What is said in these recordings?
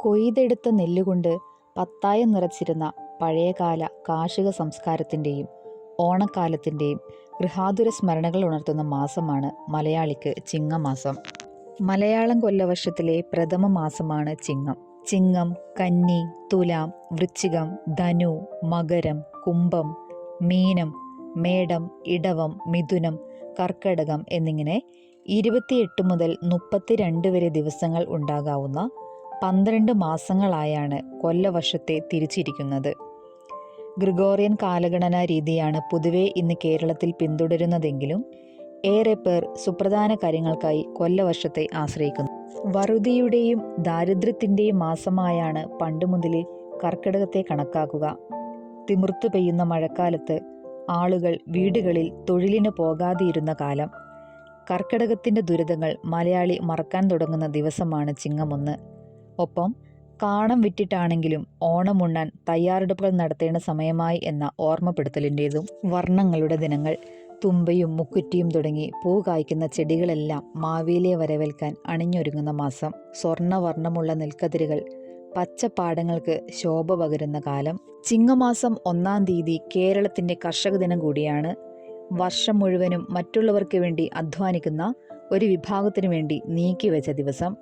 കൊയ്തെടുത്ത നെല്ലുകൊണ്ട് പത്തായം നിറച്ചിരുന്ന പഴയകാല കാർഷിക സംസ്കാരത്തിന്റെയും ഓണക്കാലത്തിന്റെയും ഗൃഹാതുര സ്മരണകൾ ഉണർത്തുന്ന മാസമാണ് മലയാളിക്ക് ചിങ്ങമാസം. മലയാളം കൊല്ലവർഷത്തിലെ പ്രഥമ മാസമാണ് ചിങ്ങം. ചിങ്ങം കന്നി തുലാം വൃശ്ചികം ധനു മകരം കുംഭം മീനം മേടം ഇടവം മിഥുനം കർക്കടകം എന്നിങ്ങനെ ഇരുപത്തിയെട്ട് മുതൽ മുപ്പത്തിരണ്ട് വരെ ദിവസങ്ങൾ ഉണ്ടാകാവുന്ന പന്ത്രണ്ട് മാസങ്ങളായാണ് കൊല്ലവർഷത്തെ തിരിച്ചിരിക്കുന്നത്. ഗ്രിഗോറിയൻ കാലഗണനാ രീതിയാണ് പൊതുവെ ഇന്ന് കേരളത്തിൽ പിന്തുടരുന്നതെങ്കിലും ഏറെ പേർ സുപ്രധാന കാര്യങ്ങൾക്കായി കൊല്ലവർഷത്തെ ആശ്രയിക്കുന്നു. വറുതിയുടെയും ദാരിദ്ര്യത്തിന്റെയും മാസമായാണ് പണ്ട് മുതലേ കർക്കിടകത്തെ കണക്കാക്കുക. തിമിർത്തു പെയ്യുന്ന മഴക്കാലത്ത് ആളുകൾ വീടുകളിൽ തൊഴിലിന് പോകാതെയിരുന്ന കാലം. കർക്കിടകത്തിന്റെ ദുരിതങ്ങൾ മലയാളി മറക്കാൻ തുടങ്ങുന്ന ദിവസമാണ് ചിങ്ങമൊന്ന്. ഒപ്പം കാണം വിറ്റിട്ടാണെങ്കിലും ഉണ്ണാൻ തയ്യാറെടുപ്പുകൾ നടത്തേണ്ട സമയമായി എന്ന ഓർമ്മപ്പെടുത്തലിന്റേതും വർണങ്ങളുടെ ദിനങ്ങൾ തുമ്പയും മുക്കുറ്റിയും തുടങ്ങി പൂ കായ്ക്കുന്ന ചെടികളെല്ലാം മാവേലിയെ വരവേൽക്കാൻ അണിഞ്ഞൊരുങ്ങുന്ന മാസം സ്വർണവർണമുള്ള നെൽക്കതിരുകൾ പച്ചപ്പാടങ്ങൾക്ക് ശോഭ പകരുന്ന കാലം ചിങ്ങമാസം ഒന്നാം തീയതി കേരളത്തിന്റെ കർഷക ദിനം കൂടിയാണ്. വർഷം മുഴുവനും മറ്റുള്ളവർക്ക് വേണ്ടി അധ്വാനിക്കുന്ന ഒരു വിഭാഗത്തിനു വേണ്ടി നീക്കിവെച്ച ദിവസം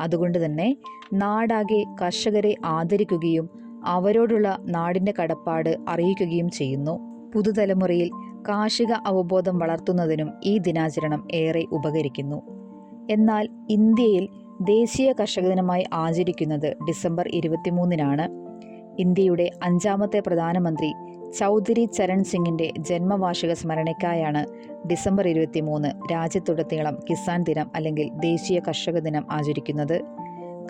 അതുകൊണ്ട് തന്നെ നാടാകെ കർഷകരെ ആദരിക്കുകയും അവരോടുള്ള നാടിന്റെ കടപ്പാട് അറിയിക്കുകയും ചെയ്യുന്നു. പുതുതലമുറയിൽ കാർഷിക അവബോധം വളർത്തുന്നതിനും ഈ ദിനാചരണം ഏറെ ഉപകരിക്കുന്നു. എന്നാൽ ഇന്ത്യയിൽ ദേശീയ കർഷക ദിനമായി ആചരിക്കുന്നത് ഡിസംബർ ഇരുപത്തിമൂന്നിനാണ്. ഇന്ത്യയുടെ അഞ്ചാമത്തെ പ്രധാനമന്ത്രി ചൗധരി ചരൺ സിംഗിന്റെ ജന്മവാർഷിക സ്മരണയ്ക്കായാണ് ഡിസംബർ ഇരുപത്തിമൂന്ന് രാജ്യത്തുടനീളം കിസാൻ ദിനം അല്ലെങ്കിൽ ദേശീയ കർഷക ദിനം ആചരിക്കുന്നത്.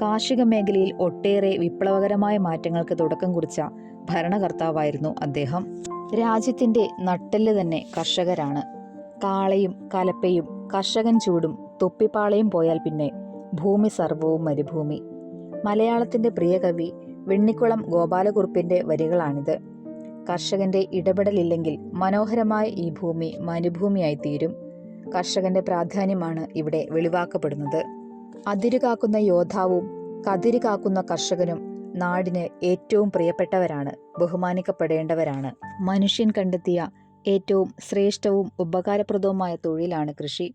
കാർഷിക മേഖലയിൽ ഒട്ടേറെ വിപ്ലവകരമായ മാറ്റങ്ങൾക്ക് തുടക്കം കുറിച്ച ഭരണകർത്താവായിരുന്നു അദ്ദേഹം. രാജ്യത്തിന്റെ നട്ടെല്ല് തന്നെ കർഷകരാണ്. കാളയും കലപ്പയും കർഷകൻ ചൂടും തൊപ്പിപ്പാളയും പോയാൽ പിന്നെ ഭൂമി സർവവും മരുഭൂമി. മലയാളത്തിന്റെ പ്രിയ കവി വെണ്ണിക്കുളം ഗോപാലകുറുപ്പിന്റെ വരികളാണിത്. കർഷകന്റെ ഇടപെടലില്ലെങ്കിൽ മനോഹരമായ ഈ ഭൂമി മരുഭൂമിയായി തീരും കർഷകന്റെ പ്രാധാന്യമാണ് ഇവിടെ വെളിവാക്കപ്പെടുന്നത്. അതിരുകാക്കുന്ന യോദ്ധാവും കതിരുകാക്കുന്ന കർഷകനും നാടിന് ഏറ്റവും പ്രിയപ്പെട്ടവരാണ് ബഹുമാനിക്കപ്പെടേണ്ടവരാണ്. മനുഷ്യൻ കണ്ടെത്തിയ ഏറ്റവും ശ്രേഷ്ഠവും ഉപകാരപ്രദവുമായ തൊഴിലാണ് കൃഷി.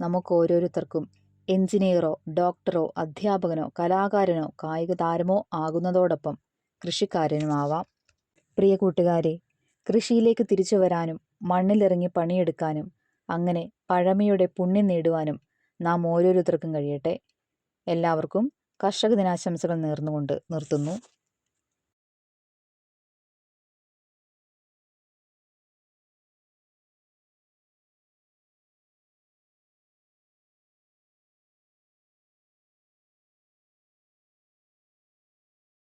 നമുക്ക് ഓരോരുത്തർക്കും എഞ്ചിനീയറോ ഡോക്ടറോ അധ്യാപകനോ കലാകാരനോ കായിക താരമോ ആകുന്നതോടൊപ്പം കൃഷിക്കാരനുമാവാം. പ്രിയ കൂട്ടുകാരെ കൃഷിയിലേക്ക് തിരിച്ചു വരാനും മണ്ണിലിറങ്ങി പണിയെടുക്കാനും അങ്ങനെ പഴമയുടെ പുണ്യം നേടുവാനും നാം ഓരോരുത്തർക്കും കഴിയട്ടെ. എല്ലാവർക്കും കർഷക ദിനാശംസകൾ നേർന്നുകൊണ്ട് നിർത്തുന്നു.